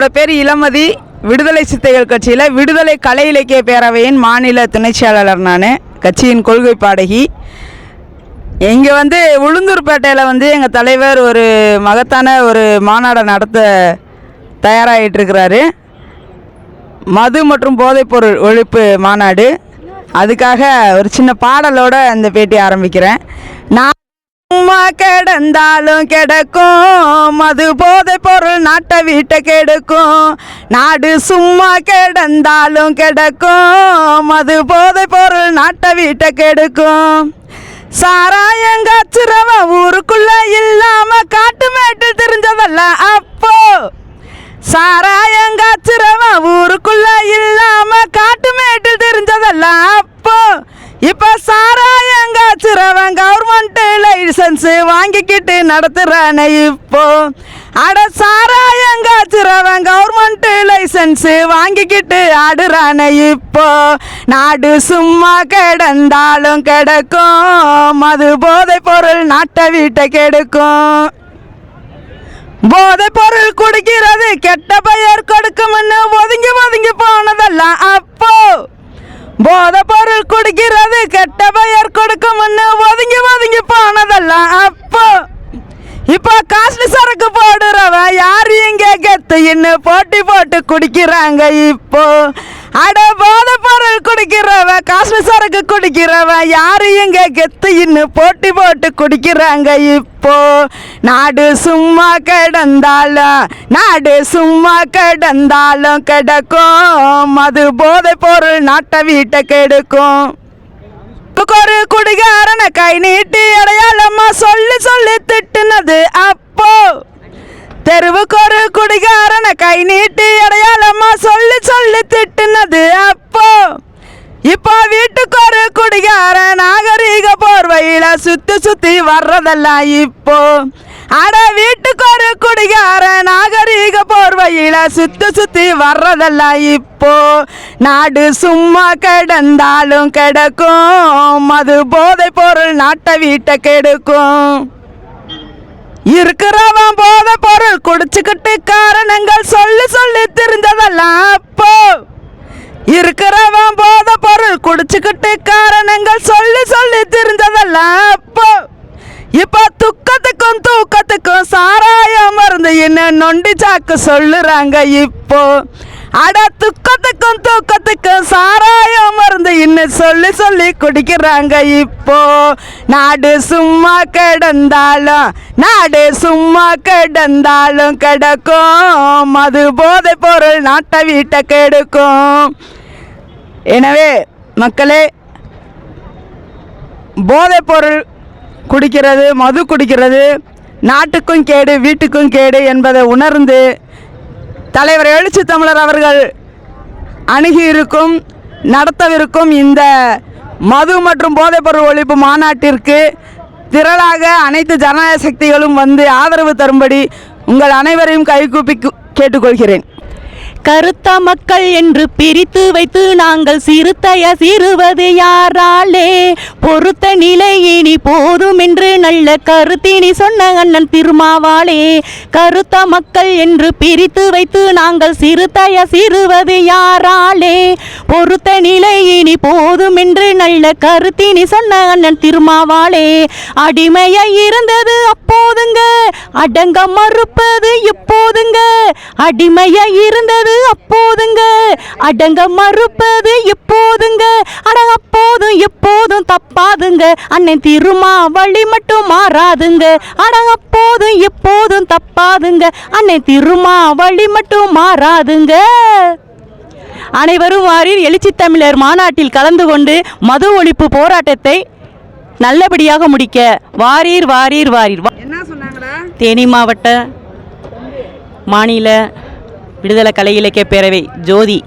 என்னோட பேர் இளமதி. விடுதலை சித்தைகள் கட்சியில் விடுதலை கலை இலக்கிய பேரவையின் மாநில துணைச் செயலாளர் நான். கட்சியின் கொள்கை பாடகி. இங்கே வந்து உளுந்தூர்பேட்டையில் வந்து எங்கள் தலைவர் ஒரு மகத்தான ஒரு மாநாடை நடத்த தயாராகிட்டுருக்கிறாரு மது மற்றும் போதைப்பொருள் ஒழிப்பு மாநாடு. அதுக்காக ஒரு சின்ன பாடலோட இந்த பேட்டி ஆரம்பிக்கிறேன். சும்மா கிடந்தாலும் கிடக்கும். மது போதை பொருள் நாட்டை வீட்டை கெடுக்கும். நாடு சும்மா கிடந்தாலும் கிடக்கும். மது போதை பொருள் நாட்டை வீட்டை கெடுக்கும். சாராயங்காச்சுறவன் ஊருக்குள்ள இல்லாம காட்டு மேட்டு தெரிஞ்சதெல்லாம் அப்போ சாராயங்காச்சுறவன் ஊருக்குள்ள இல்லாம காட்டு மேட்டில் தெரிஞ்சதெல்லாம் அப்போ இப்ப சாராயங்காச்சுறவன் கவர்மெண்ட் லைசன்ஸ் வாங்கிக்கிட்டு நடத்துறானே இப்போ. அட சாராயங்காச்சுறவன் கவர்மெண்ட் லைசன்ஸ் வாங்கிக்கிட்டு ஆடுறானே இப்போ. நாடு சும்மா கிடந்தாலும் கிடக்கும். மது போதை பொருள் நாட்டை வீட்டை கெடுக்கும். போதை பொருள் குடிக்கிறது கெட்ட பெயர் கொடுக்கும்னு ஒதுங்கி ஒதுங்கி போனதெல்லாம் அப்போ போதை பொருள் குடிக்கிறது கெட்ட பெயர் கொடுக்கும்னு ஒதுங்கி ஒதுங்கி போனதெல்லாம் அப்போ இப்போ காஸ்ட்லி சரக்கு போடுறவன் யார் இங்க போட்டி போட்டு குடிக்கிறாங்க இப்போ. அட போதை பொருள் குடிக்கிறவன் காசு சரக்கு குடிக்கிறவன் யார் இங்க கெத்துன்னு போட்டி போட்டு குடிக்கிறாங்க இப்போ. நாடு சும்மா கிடந்தாலும் நாடு சும்மா கிடந்தாலும் கிடக்கும். மது போதை பொருள் நாட்டை வீட்டை கெடுக்கும். ஒரு குடிகாரனை கை நீட்டி அடையாளமா சொல்லி சொல்லி திட்டுனது அப்போ. தெருவுக்கு ஒரு குடிகாரனை கை நீட்டி அடையாளமா சொல்லி சொல்லி திட்டுனது அப்போ. இப்போ வீட்டுக்கொரு குடிகார குடிகாரன் நாகரீக போர்வையில சுத்தி சுத்தி வர்றதெல்லாம் இப்போ. அட வீட்டுக்கொரு குடிகார குடிகாரன் நாகரீக போர்வையில சுத்தி சுத்தி வர்றதெல்லாம் இப்போ. நாடு சும்மா கிடந்தாலும் கிடக்கும். மது போதை பொருள் நாட்டை வீட்டை கெடுக்கும். இருக்கிறவன் போதை குடிச்சுக்கிட்டு காரணங்கள் சொல்லி சொல்லி தெரிஞ்சதெல்லாம் அப்போ. இருக்கிறவன் போதை பொருள் குடிச்சுக்கிட்டு காரணங்கள் சொல்லி சொல்லி தெரிஞ்சதெல்லாம் அப்போ. இப்போ துக்கத்துக்கும் தூக்கத்துக்கும் சாராயம் மருந்து என்ன நொண்டி சாக்கு சொல்லுறாங்க இப்போ. அட துக்கத்துக்கும் தூக்கத்துக்கும் சாராயம் மருந்து இன்னும் சொல்லி சொல்லி குடிக்கிறாங்க இப்போ. நாடு சும்மா கிடந்தாலும் நாடு சும்மா கிடந்தாலும் கிடக்கும். மது போதை பொருள் நாட்டை வீட்டை கெடுக்கும். எனவே மக்களே போதைப் பொருள் குடிக்கிறது மது குடிக்கிறது நாட்டுக்கும் கேடு வீட்டுக்கும் கேடு என்பதை உணர்ந்து தலைவர் எழுச்சி தமிழர் அவர்கள் அணுகியிருக்கும் நடத்தவிருக்கும் இந்த மது மற்றும் போதைப்பொருள் ஒழிப்பு மாநாட்டிற்கு திரளாக அனைத்து ஜனநாயக சக்திகளும் வந்து ஆதரவு தரும்படி உங்கள் அனைவரையும் கைகூப்பி கேட்டுக்கொள்கிறேன். கருத்த மக்கள் என்று பிரித்து வைத்து நாங்கள் சிறுத்தைய சிறுவது யாராலே? பொறுத்த நிலை இனி போதும் என்று நல்ல கருத்தினி சொன்ன அண்ணன் திருமாவாளே கருத்த மக்கள் என்று பிரித்து வைத்து நாங்கள் சிறுத்தைய சிறுவது யாராலே? பொறுத்த நிலை இனி போதும் என்று நல்ல கருத்தினி சொன்ன அண்ணன் திருமாவாளே அடிமையை இருந்தது அப்போதுங்க அடங்க மறுப்பது இப்போதுங்க. அடிமையை இருந்தது அப்போதுங்க. அடங்க மறுப்பது இப்போதுங்க அட அப்போதும் எப்போதும் தப்பாதுங்க. அண்ணன் திருமா வழி மட்டும் மாறாதுங்க. அட அப்போதும் எப்போதும் தப்பாதுங்க. அண்ணன் திருமா வழி மட்டும் மாறாதுங்க. அனைவரும் வாரீர் எழுச்சி தமிழர் மாநாட்டில் கலந்து கொண்டு மது ஒழிப்பு போராட்டத்தை நல்லபடியாக முடிக்க. வாரீர் வாரீர் வாரீர். தேனி மாவட்ட மாநில விடுதலை கலை இலக்கிய பேரவை ஜோதி